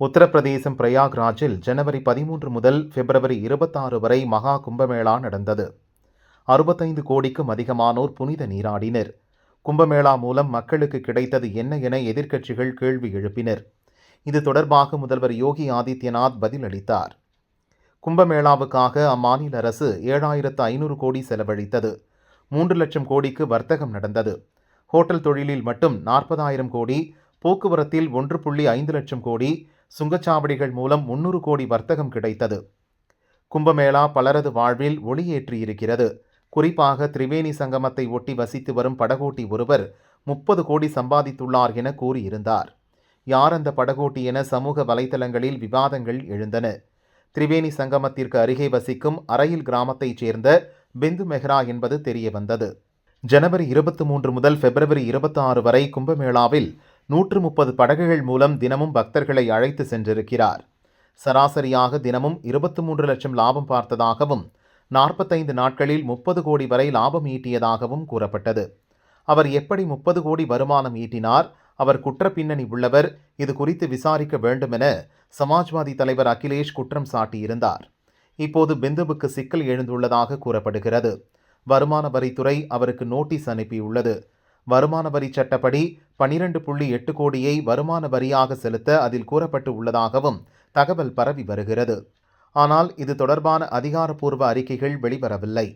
உத்தரப்பிரதேசம் பிரயாக்ராஜில் ஜனவரி பதிமூன்று முதல் பிப்ரவரி இருபத்தாறு வரை மகா கும்பமேளா நடந்தது. அறுபத்தைந்து கோடிக்கும் அதிகமானோர் புனித நீராடினர். கும்பமேளா மூலம் மக்களுக்கு கிடைத்தது என்ன என எதிர்க்கட்சிகள் கேள்வி எழுப்பினர். இது தொடர்பாக முதல்வர் யோகி ஆதித்யநாத் பதிலளித்தார். கும்பமேளாவுக்காக அம்மாநில அரசு ஏழாயிரத்து ஐநூறு கோடி செலவழித்தது. மூன்று லட்சம் கோடிக்கு வர்த்தகம் நடந்தது. ஹோட்டல் தொழிலில் மட்டும் நாற்பதாயிரம் கோடி போக்குவரத்தில் ஒன்று புள்ளி ஐந்து லட்சம் கோடி சுங்கச்சாவடிகள் மூலம் முன்னூறு கோடி வர்த்தகம் கிடைத்தது. கும்பமேளா பலரது வாழ்வில் ஒளியேற்றியிருக்கிறது குறிப்பாக திரிவேணி சங்கமத்தை ஒட்டி வசித்து வரும் படகோட்டி ஒருவர் முப்பது கோடி சம்பாதித்துள்ளார் என கூறியிருந்தார். யார் அந்த படகோட்டி என சமூக வலைதளங்களில் விவாதங்கள் எழுந்தன. திரிவேணி சங்கமத்திற்கு அருகே வசிக்கும் அரையில் கிராமத்தைச் சேர்ந்த பிந்து மெஹ்ரா என்பது தெரிய வந்தது ஜனவரி இருபத்தி மூன்று முதல் பிப்ரவரி இருபத்தி ஆறு வரை கும்பமேளாவில் நூற்று முப்பது படகுகள் மூலம் தினமும் பக்தர்களை அழைத்து சென்றிருக்கிறார். சராசரியாக தினமும் இருபத்தி மூன்று லட்சம் லாபம் பார்த்ததாகவும் நாற்பத்தைந்து நாட்களில் முப்பது கோடி வரை லாபம் ஈட்டியதாகவும் கூறப்பட்டது. அவர் எப்படி முப்பது கோடி வருமானம் ஈட்டினார்? அவர் குற்ற பின்னணி உள்ளவர். இது குறித்து விசாரிக்க வேண்டுமென சமாஜ்வாதி தலைவர் அகிலேஷ் குற்றம் சாட்டியிருந்தார். இப்போது பிந்துவுக்கு சிக்கல் எழுந்துள்ளதாக கூறப்படுகிறது. வருமான வரித்துறை அவருக்கு நோட்டீஸ் அனுப்பியுள்ளது. வருமான வரி சட்டப்படி பனிரெண்டு புள்ளி எட்டு கோடியை வருமான வரியாக செலுத்த அதில் கூறப்பட்டு உள்ளதாகவும் தகவல் பரவி வருகிறது. ஆனால் இது தொடர்பான அதிகாரப்பூர்வ அறிக்கைகள் வெளிவரவில்லை.